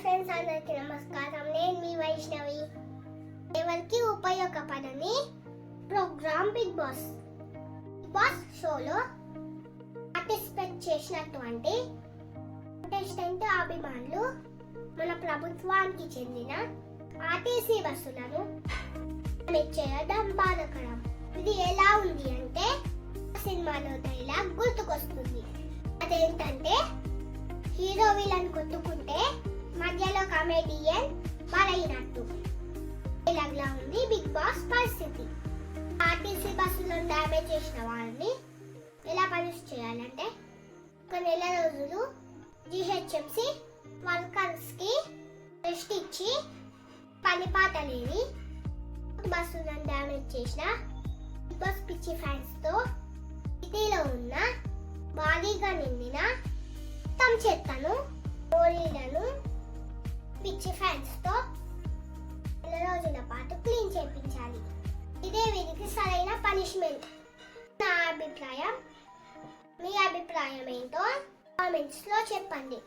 Friends అందరికీ నమస్కారం. నేను మీ వైష్ణవి. ఎవరికి ఉపయోగపడని ప్రోగ్రామ్ బిగ్ బాస్. బాస్ షోలో పార్టిసిపేట్ చేసినటువంటి కంటెస్టెంట్ అభిమానులు మన ప్రభుత్వానికి చెందిన ఆర్టీసీ బస్సులను చేయడం బాధకరం. ఇది ఎలా ఉంది అంటే సినిమాలో డైలాగ్ గుర్తుకొస్తుంది. అదేంటంటే హీరో విలన్ కమెడియన్ బలైనట్టు ఇలాగా ఉంది బిగ్ బాస్ పరిస్థితి. ఆర్టీసీ బస్సులను డ్యామేజ్ చేసిన వాళ్ళని ఎలా పనిష్ చేయాలంటే ఒక నెల రోజులు జిహెచ్ఎంసి వర్కర్స్కి రెస్ట్ ఇచ్చి పని పాట లేని బస్సులను డ్యామేజ్ చేసిన బిగ్ బాస్ పిచ్చి ఫ్యాన్స్తో సిటీలో ఉన్న భారీగా నిండిన తమ చెత్తను గోళీలను పిచ్చి ఫ్రెండ్స్తో నెల రోజుల పాటు క్లీన్ చేయించాలి ఇదే వీరికి సరైన పనిష్మెంట్. నా అభిప్రాయం మీ అభిప్రాయం ఏంటో కామెంట్స్లో చెప్పండి.